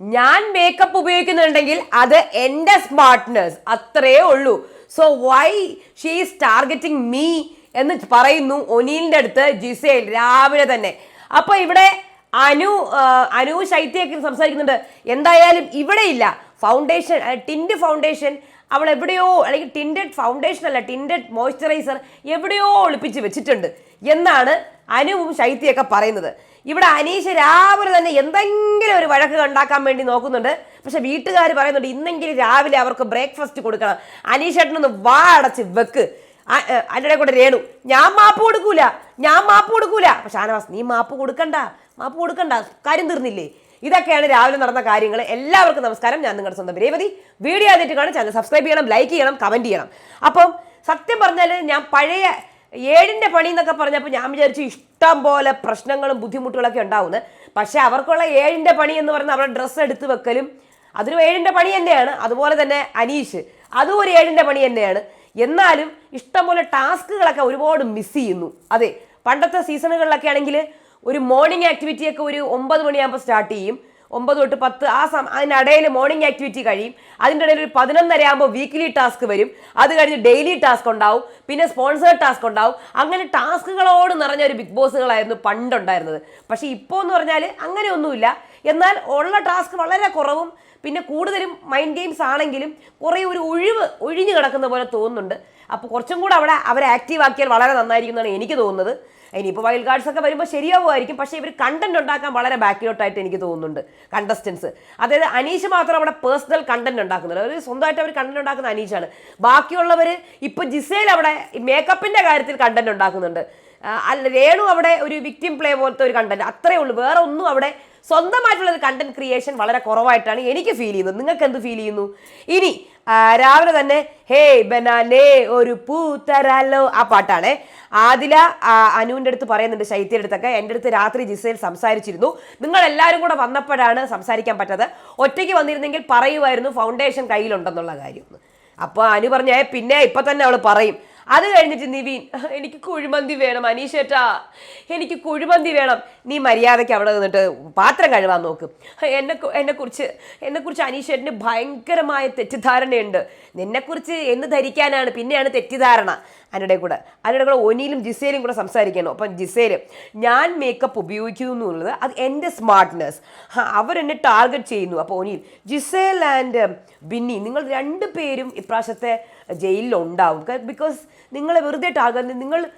ഞാൻ മേക്കപ്പ് ഉപയോഗിക്കുന്നുണ്ടെങ്കിൽ അത് എന്റെ സ്മാർട്ട്നെസ് അത്രേ ഉള്ളൂ. So why she's targeting me എന്ന് പറയുന്നു ഒനീലിന്റെ അടുത്ത് ജിസേൽ രാവിലെ തന്നെ. അപ്പോൾ ഇവിടെ അനു അനു ശൈത്യയൊക്കെ സംസാരിക്കുന്നുണ്ട്. എന്തായാലും ഇവിടെ ഇല്ല. ഫൗണ്ടേഷൻ ടിൻഡ് ഫൗണ്ടേഷൻ അവൾ എവിടെയോ അല്ലെങ്കിൽ ടിൻഡഡ് ഫൗണ്ടേഷൻ അല്ല ടിൻഡഡ് മോയ്സ്ചറൈസർ എവിടെയോ ഒളിപ്പിച്ച് വെച്ചിട്ടുണ്ട്. എന്നാണ് അനുവും ശൈത്യൊക്കെ പറയുന്നത്. ഇവിടെ അനീഷ് രാവിലെ തന്നെ എന്തെങ്കിലും ഒരു വഴക്ക് ഉണ്ടാക്കാൻ വേണ്ടി നോക്കുന്നുണ്ട്. പക്ഷെ വീട്ടുകാർ പറയുന്നുണ്ട് ഇന്നെങ്കിലും രാവിലെ അവർക്ക് ബ്രേക്ക്ഫാസ്റ്റ് കൊടുക്കണം. അനീഷ് ഏട്ടനൊന്ന് വാ അടച്ച് വെക്ക്. അതിന്റെ കൂടെ രേണു ഞാൻ മാപ്പ് കൊടുക്കൂല ഞാൻ മാപ്പ് കൊടുക്കൂല. പക്ഷെ ആനവാസ് നീ മാപ്പ് കൊടുക്കണ്ട മാപ്പ് കൊടുക്കണ്ട കാര്യം തീർന്നില്ലേ? ഇതൊക്കെയാണ് രാവിലെ നടന്ന കാര്യങ്ങൾ എല്ലാവർക്കും നമസ്കാരം. ഞാൻ നിങ്ങളുടെ സ്വന്തം രേവതി. വീഡിയോ ആദ്യമായിട്ട് കാണാൻ ചാനൽ സബ്സ്ക്രൈബ് ചെയ്യണം ലൈക്ക് ചെയ്യണം കമന്റ് ചെയ്യണം. അപ്പം സത്യം പറഞ്ഞാൽ ഞാൻ പഴയ ഏഴിന്റെ പണി എന്നൊക്കെ പറഞ്ഞപ്പോൾ ഞാൻ വിചാരിച്ചു ഇഷ്ടം പോലെ പ്രശ്നങ്ങളും ബുദ്ധിമുട്ടുകളൊക്കെ ഉണ്ടാവുന്നത് പക്ഷേ അവർക്കുള്ള ഏഴിന്റെ പണി എന്ന് പറഞ്ഞാൽ അവരുടെ ഡ്രസ്സ് എടുത്ത് വെക്കലും അതൊരു ഏഴിന്റെ പണി തന്നെയാണ്. അതുപോലെ തന്നെ അനീഷ് അതും ഒരു ഏഴിന്റെ പണി തന്നെയാണ്. എന്നാലും ഇഷ്ടംപോലെ ടാസ്കുകളൊക്കെ ഒരുപാട് മിസ് ചെയ്യുന്നു. അതെ പണ്ടത്തെ സീസണുകളിലൊക്കെ ആണെങ്കിൽ ഒരു മോർണിംഗ് ആക്ടിവിറ്റിയൊക്കെ ഒരു ഒമ്പത് മണിയാകുമ്പോൾ സ്റ്റാർട്ട് ചെയ്യും. ഒമ്പത് തൊട്ട് പത്ത് ആ സം അതിനിടയിൽ മോർണിംഗ് ആക്ടിവിറ്റി കഴിയും. അതിന്റെ ഇടയിൽ ഒരു പതിനൊന്നര ആകുമ്പോൾ വീക്കിലി ടാസ്ക് വരും. അത് കഴിഞ്ഞ് ഡെയിലി ടാസ്ക് ഉണ്ടാവും. പിന്നെ സ്പോൺസേഡ് ടാസ്ക് ഉണ്ടാവും. അങ്ങനെ ടാസ്കുകളോട് നിറഞ്ഞ ഒരു ബിഗ് ബോസുകളായിരുന്നു പണ്ടുണ്ടായിരുന്നത്. പക്ഷേ ഇപ്പോൾ എന്ന് പറഞ്ഞാൽ അങ്ങനെയൊന്നുമില്ല. എന്നാൽ ഉള്ള ടാസ്ക് വളരെ കുറവും പിന്നെ കൂടുതലും മൈൻഡ് ഗെയിംസ് ആണെങ്കിലും കുറേ ഒരു ഒഴിവ് ഒഴിഞ്ഞു കിടക്കുന്ന പോലെ തോന്നുന്നുണ്ട്. അപ്പോൾ കുറച്ചും കൂടെ അവിടെ അവരെ ആക്റ്റീവ് ആക്കിയാൽ വളരെ നന്നായിരിക്കും എന്നാണ് എനിക്ക് തോന്നുന്നത്. ഇനിയിപ്പോൾ വൈൽഡ് കാർഡ്സ് ഒക്കെ വരുമ്പോൾ ശരിയാവുമായിരിക്കും. പക്ഷേ ഇവർ കണ്ടന്റ് ഉണ്ടാക്കാൻ വളരെ ബാക്കിലോട്ടായിട്ട് എനിക്ക് തോന്നുന്നുണ്ട്. കണ്ടസ്റ്റൻസ് അതായത് അനീഷ് മാത്രം അവിടെ പേഴ്സണൽ കണ്ടന്റ് ഉണ്ടാക്കുന്നത് അവർ സ്വന്തമായിട്ട് അവർ കണ്ടന്റ് ഉണ്ടാക്കുന്ന അനീഷാണ്. ബാക്കിയുള്ളവർ ഇപ്പോൾ ജിസേൽ അവിടെ മേക്കപ്പിന്റെ കാര്യത്തിൽ കണ്ടന്റ് ഉണ്ടാക്കുന്നുണ്ട്. അല്ല രേണു അവിടെ ഒരു വിക്ടിം പ്ലേ പോലത്തെ ഒരു കണ്ടന്റ് അത്രേ ഉള്ളൂ. വേറെ ഒന്നും അവിടെ സ്വന്തമായിട്ടുള്ള ഒരു കണ്ടന്റ് ക്രിയേഷൻ വളരെ കുറവായിട്ടാണ് എനിക്ക് ഫീൽ ചെയ്യുന്നത്. നിങ്ങൾക്ക് എന്ത് ഫീൽ ചെയ്യുന്നു? ഇനി രാവിലെ തന്നെ ഹേ ബനാനേ ഒരു പൂത്തരാലോ തരാലോ ആ പാട്ടാണ്. ആദില അനുവിന്റെ അടുത്ത് പറയുന്നുണ്ട് ശൈത്യയുടെ അടുത്തൊക്കെ. എന്റെ അടുത്ത് രാത്രി ജിസയിൽ സംസാരിച്ചിരുന്നു. നിങ്ങൾ എല്ലാവരും കൂടെ വന്നപ്പോഴാണ് സംസാരിക്കാൻ പറ്റാതെ. ഒറ്റയ്ക്ക് വന്നിരുന്നെങ്കിൽ പറയുമായിരുന്നു ഫൗണ്ടേഷൻ കയ്യിലുണ്ടെന്നുള്ള കാര്യം. അപ്പോൾ അനു പറഞ്ഞ പിന്നെ ഇപ്പം തന്നെ അവൾ പറയും. അത് കഴിഞ്ഞിട്ട് നിവീൻ എനിക്ക് കുഴിമന്തി വേണം അനീഷേട്ടാ. എനിക്ക് കുഴിമന്തി വേണം. നീ മര്യാദയ്ക്ക് അവിടെ നിന്നിട്ട് പാത്രം കഴുകാൻ നോക്ക്. എന്നെ എന്നെക്കുറിച്ച് എന്നെക്കുറിച്ച് അനീഷേട്ടന് ഭയങ്കരമായ തെറ്റിദ്ധാരണയുണ്ട്. നിന്നെക്കുറിച്ച് എന്ന് ധരിക്കാനാണ് പിന്നെയാണ് തെറ്റിദ്ധാരണ. അതിനിടെ കൂടെ അതിനിടെ കൂടെ ഒനിയിലും ജിസേലും കൂടെ സംസാരിക്കണം. അപ്പം ജിസേൽ ഞാൻ മേക്കപ്പ് ഉപയോഗിക്കുന്നു എന്നുള്ളത് അത് എന്റെ സ്മാർട്ട്നെസ് അവരെന്നെ ടാർഗറ്റ് ചെയ്യുന്നു. അപ്പോൾ ഒനിയിൽ ജിസേൽ ആൻഡ് ബിന്നി നിങ്ങൾ രണ്ട് പേരും ഇപ്രാവശ്യത്തെ ജയിലിൽ ഉണ്ടാവും ബിക്കോസ് നിങ്ങളെ വെറുതെ ടാർഗറ്റ് നിങ്ങൾ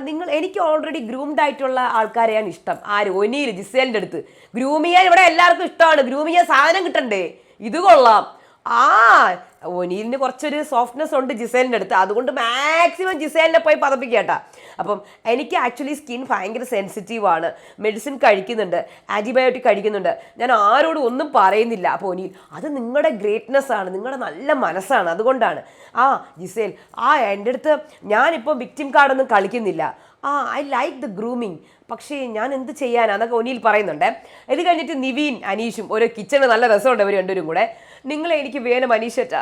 നിങ്ങൾ എനിക്ക് ഓൾറെഡി ഗ്രൂംഡ് ആയിട്ടുള്ള ആൾക്കാരെയാണ് ഇഷ്ടം. ആര്? ഒനിയിൽ ജിസേലിന്റെ അടുത്ത്. ഗ്രൂമിയാൻ ഇവിടെ എല്ലാവർക്കും ഇഷ്ടമാണ്. ഗ്രൂമിയാൻ സാധനം കിട്ടണ്ടേ? ഇത് കൊള്ളാം. ആ ഒനീലിന് കുറച്ചൊരു സോഫ്റ്റ്നെസ് ഉണ്ട് ജിസേലിന്റെ അടുത്ത്. അതുകൊണ്ട് മാക്സിമം ജിസേലിനെ പോയി പതപ്പിക്കട്ടാ അപ്പം എനിക്ക് ആക്ച്വലി സ്കിൻ ഭയങ്കര സെൻസിറ്റീവാണ് മെഡിസിൻ കഴിക്കുന്നുണ്ട് ആന്റിബയോട്ടിക് കഴിക്കുന്നുണ്ട്. ഞാൻ ആരോടും ഒന്നും പറയുന്നില്ല. അപ്പോൾ ഒനീൽ അത് നിങ്ങളുടെ ഗ്രേറ്റ്നെസ് ആണ്. നിങ്ങളുടെ നല്ല മനസ്സാണ്. അതുകൊണ്ടാണ്. ആ ജിസേൽ ആ എന്റെ അടുത്ത് ഞാനിപ്പോൾ വിക്റ്റിം കാർഡൊന്നും കളിക്കുന്നില്ല. ആ ഐ ലൈക്ക് ദ ഗ്രൂമിങ് പക്ഷേ ഞാൻ എന്ത് ചെയ്യാനാണെന്നൊക്കെ ഒനിയിൽ പറയുന്നുണ്ട്. ഇത് കഴിഞ്ഞിട്ട് നിവീൻ അനീഷും ഓരോ കിച്ചണ് നല്ല രസമുണ്ട് അവർ രണ്ടുപേരും കൂടെ. നിങ്ങളെ എനിക്ക് വേണം അനീഷറ്റ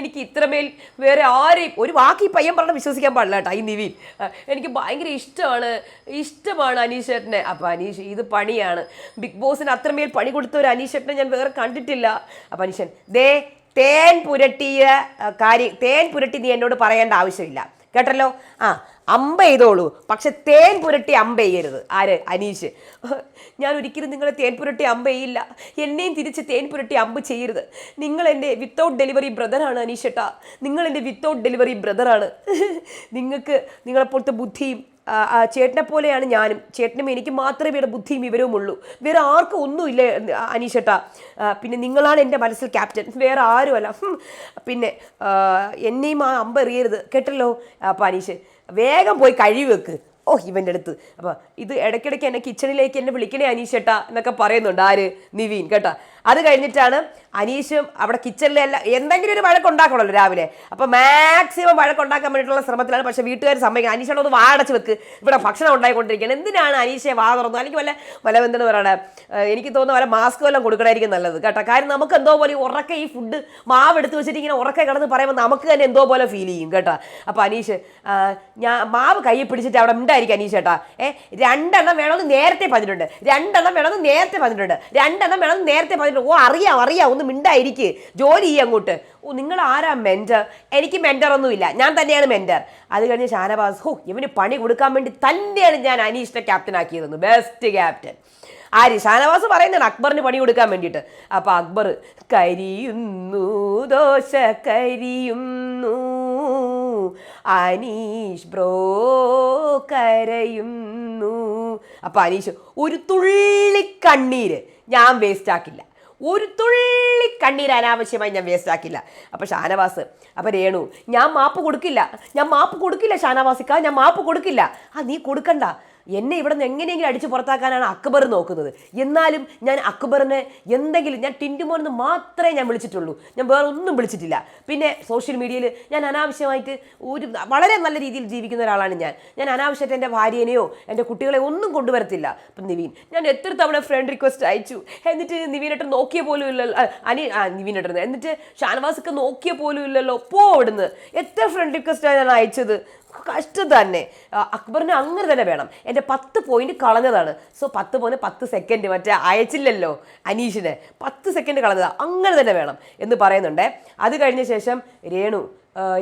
എനിക്ക് ഇത്രമേൽ വേറെ ആരെയും ഒരു വാക്കി പയ്യൻ പറഞ്ഞ വിശ്വസിക്കാൻ പാടില്ല കേട്ടോ ഈ നിവിൻ. എനിക്ക് ഭയങ്കര ഇഷ്ടമാണ് ഇഷ്ടമാണ് അനീഷേട്ടനെ. അപ്പോൾ അനീഷ് ഇത് പണിയാണ്. ബിഗ് ബോസിന് അത്രമേൽ പണി കൊടുത്ത ഒരു അനീഷേട്ടനെ ഞാൻ വേറെ കണ്ടിട്ടില്ല. അപ്പം അനീഷൻ ദേ തേൻ പുരട്ടിയ കാര്യം തേൻ പുരട്ടി നീ എന്നോട് പറയേണ്ട ആവശ്യമില്ല. കേട്ടല്ലോ? ആ അമ്പ ചെയ്തോളൂ. പക്ഷെ തേൻ പുരട്ടി അമ്പ ചെയ്യരുത്. ആര്? അനീഷ്. ഞാൻ ഒരിക്കലും നിങ്ങളെ തേൻ പുരട്ടി അമ്പ ചെയ്യില്ല. എന്നെയും തിരിച്ച് തേൻ പുരട്ടി അമ്പ് ചെയ്യരുത്. നിങ്ങൾ എന്റെ വിത്തൗട്ട് ഡെലിവറി ബ്രദറാണ് അനീഷേട്ടാ നിങ്ങൾ എന്റെ വിത്തൗട്ട് ഡെലിവറി ബ്രദറാണ് നിങ്ങൾക്ക് നിങ്ങളെപ്പോലത്തെ ബുദ്ധിയും ചേട്ടനെ പോലെയാണ് ഞാനും. ചേട്ടനും എനിക്ക് മാത്രമേ ഇവിടെ ബുദ്ധിയും വിവരവും ഉള്ളൂ. വേറെ ആർക്കും ഒന്നുമില്ല അനീഷേട്ടാ. പിന്നെ നിങ്ങളാണ് എന്റെ മനസ്സിൽ ക്യാപ്റ്റൻ. വേറെ ആരുമല്ല. പിന്നെ എന്നെയും ആ അമ്പ എറിയരുത്. കേട്ടല്ലോ? അപ്പം അനീഷ് വേഗം പോയി കഴിവ് വെക്ക്. ഓ ഇവന്റെ അടുത്ത്. അപ്പോൾ ഇത് ഇടയ്ക്കിടയ്ക്ക് എന്നെ കിച്ചണിലേക്ക് എന്നെ വിളിക്കണേ അനീഷേട്ടാ എന്നൊക്കെ പറയുന്നുണ്ട്. ആര്? നിവീൻ കേട്ടോ. അത് കഴിഞ്ഞിട്ടാണ് അനീഷും അവിടെ കിച്ചണിലെല്ലാം എന്തെങ്കിലും ഒരു വഴക്കുണ്ടാക്കണമല്ലോ രാവിലെ. അപ്പോൾ മാക്സിമം വഴക്കുണ്ടാക്കാൻ വേണ്ടിയിട്ടുള്ള ശ്രമത്തിലാണ്. പക്ഷേ വീട്ടുകാർ സമ്മതിക്കുന്നത് അനീഷോട് ഒന്ന് വാടച്ച് വെക്ക്. ഇവിടെ ഭക്ഷണം ഉണ്ടായിക്കൊണ്ടിരിക്കുകയാണ്. എന്തിനാണ് അനീഷയെ വാ തുറന്നു അല്ലെങ്കിൽ വല്ല വല്ല പറയണേ. എനിക്ക് തോന്നുന്നു വല്ല മാസ്ക് വല്ലതും കൊടുക്കണമായിരിക്കും നല്ലത്. കേട്ടോ. കാര്യം നമുക്ക് എന്തോ പോലെ ഉറക്കെ ഈ ഫുഡ് മാവ് എടുത്ത് വെച്ചിട്ട് ഇങ്ങനെ ഉറക്കെ കിടന്ന് പറയുമ്പോൾ നമുക്ക് തന്നെ എന്തോ പോലെ ഫീൽ ചെയ്യും. കേട്ടോ. അപ്പോൾ അനീഷ് ഞാൻ മാവ് കൈ പിടിച്ചിട്ട് അവിടെ ഉണ്ടായിരിക്കും അനീഷ് ചേട്ടാ. ഏ രണ്ടെണ്ണം വേണമെന്ന് നേരത്തെ പറഞ്ഞിട്ടുണ്ട്. രണ്ടെണ്ണം വേണമെന്ന് നേരത്തെ പറഞ്ഞിട്ടുണ്ട്. രണ്ടെണ്ണം വേണമെന്ന് നേരത്തെ പറഞ്ഞിട്ടുണ്ട്. ഓ അറിയാം അറിയാം. ഒന്ന് മിണ്ടായിരിക്കും. ജോലി ചെയ്യാം അങ്ങോട്ട്. ഓ നിങ്ങൾ ആരാ മെന്റർ? എനിക്ക് മെന്റർ ഒന്നുമില്ല ഞാൻ തന്നെയാണ് മെന്റർ. അത് കഴിഞ്ഞ് ഷാനവാസ് ഹോ ഇവന് പണി കൊടുക്കാൻ വേണ്ടി തന്നെയാണ് ഞാൻ അനീഷിനെ ക്യാപ്റ്റൻ ആക്കിയതെന്ന്. ബെസ്റ്റ് ക്യാപ്റ്റൻ ആര് ഷാനവാസ് പറയുന്നതാണ് അക്ബറിന് പണി കൊടുക്കാൻ വേണ്ടിയിട്ട്. അപ്പൊ അക്ബർ കരിയുന്നു ദോശ കരിയുന്നു അനീഷ് ബ്രോ കരയുന്നു. അപ്പൊ അനീഷ് ഒരു തുള്ളി കണ്ണീര് ഞാൻ വേസ്റ്റ് ആക്കില്ല. ഒരു തുള്ളി കണ്ണീര് അനാവശ്യമായി ഞാൻ വേസ്റ്റ് ആക്കില്ല. അപ്പൊ ഷാനവാസ് അപ്പൊ രേണു ഞാൻ മാപ്പ് കൊടുക്കില്ല. ഞാൻ മാപ്പ് കൊടുക്കില്ല ഷാനവാസിക്ക ഞാൻ മാപ്പ് കൊടുക്കില്ല. ആ നീ കൊടുക്കണ്ട. എന്നെ ഇവിടെ നിന്ന് എങ്ങനെയെങ്കിലും അടിച്ച് പുറത്താക്കാനാണ് അക്ബർ നോക്കുന്നത്. എന്നാലും ഞാൻ അക്ബറിനെ എന്തെങ്കിലും ഞാൻ ടിന്റുമോൻ എന്ന് മാത്രമേ ഞാൻ വിളിച്ചിട്ടുള്ളൂ. ഞാൻ വേറെ ഒന്നും വിളിച്ചിട്ടില്ല. പിന്നെ സോഷ്യൽ മീഡിയയിൽ ഞാൻ അനാവശ്യമായിട്ട് ഒരു വളരെ നല്ല രീതിയിൽ ജീവിക്കുന്ന ഒരാളാണ് ഞാൻ. ഞാൻ അനാവശ്യമായിട്ട് എന്റെ ഭാര്യേനെയോ എന്റെ കുട്ടികളെ ഒന്നും കൊണ്ടുവരത്തില്ല. അപ്പം നിവീൻ ഞാൻ എത്ര തവണ ഫ്രണ്ട് റിക്വസ്റ്റ് അയച്ചു. എന്നിട്ട് നിവീനേട്ടൻ നോക്കിയ പോലും ഇല്ലല്ലോ. അനി ആ നിവീനേട്ടൻ. എന്നിട്ട് ഷാനവാസൊക്കെ നോക്കിയ പോലും ഇല്ലല്ലോ. പോ അവിടുന്ന്. എത്ര ഫ്രണ്ട് റിക്വസ്റ്റാണ് ഞാൻ അയച്ചത്? കഷ്ടം തന്നെ അക്ബറിന് അങ്ങനെ തന്നെ വേണം. എന്റെ പത്ത് പോയിന്റ് കളഞ്ഞതാണ്. സോ പത്ത് പോയിന്റ് പത്ത് സെക്കൻഡ് മറ്റേ അയച്ചില്ലല്ലോ അനീഷിനെ. പത്ത് സെക്കൻഡ് കളഞ്ഞതാണ് അങ്ങനെ തന്നെ വേണം എന്ന് പറയുന്നുണ്ട്. അത് കഴിഞ്ഞ ശേഷം രേണു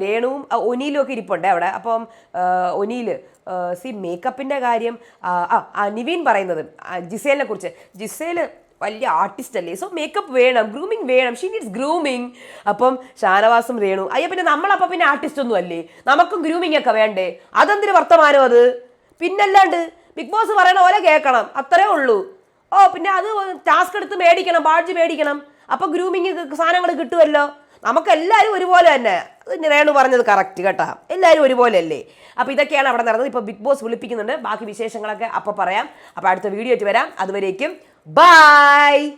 രേണുവും ഒനിയിലും ഒക്കെ ഇരിപ്പുണ്ട് അവിടെ. അപ്പം ഒനിയിൽ സി മേക്കപ്പിന്റെ കാര്യം ആ, നിവീൻ പറയുന്നത് ജിസേലിനെ കുറിച്ച്. ജിസേൽ വലിയ ആർട്ടിസ്റ്റ് അല്ലേ? സോ മേക്കപ്പ് വേണം ഗ്രൂമിങ് വേണം. ഷീ നീഡ്സ് ഗ്രൂമിങ് അപ്പം ഷാനവാസം രേണു അയ്യ പിന്നെ നമ്മളപ്പം പിന്നെ ആർട്ടിസ്റ്റ് ഒന്നും അല്ലേ? നമുക്കും ഗ്രൂമിങ് ഒക്കെ വേണ്ടേ? അതെന്തിന് വർത്തമാനം അത്? പിന്നല്ലാണ്ട് ബിഗ് ബോസ് പറയണ പോലെ കേൾക്കണം. അത്രേ ഉള്ളൂ. ഓ പിന്നെ അത് ടാസ്ക് എടുത്ത് മേടിക്കണം ബാഡ്ജ് മേടിക്കണം. അപ്പൊ ഗ്രൂമിങ് സാധനങ്ങൾ കിട്ടുമല്ലോ? നമുക്കെല്ലാവരും ഒരുപോലെ തന്നെ. രേണു പറഞ്ഞത് കറക്റ്റ് കേട്ടോ. എല്ലാവരും ഒരുപോലെ അല്ലേ? അപ്പോൾ ഇതൊക്കെയാണ് അവിടെ നടന്നത്. ഇപ്പോൾ ബിഗ് ബോസ് വിളിപ്പിക്കുന്നുണ്ട്. ബാക്കി വിശേഷങ്ങളൊക്കെ അപ്പോൾ പറയാം. അപ്പോൾ അടുത്ത വീഡിയോ ആയിട്ട് വരാം. അതുവരേക്കും Bye!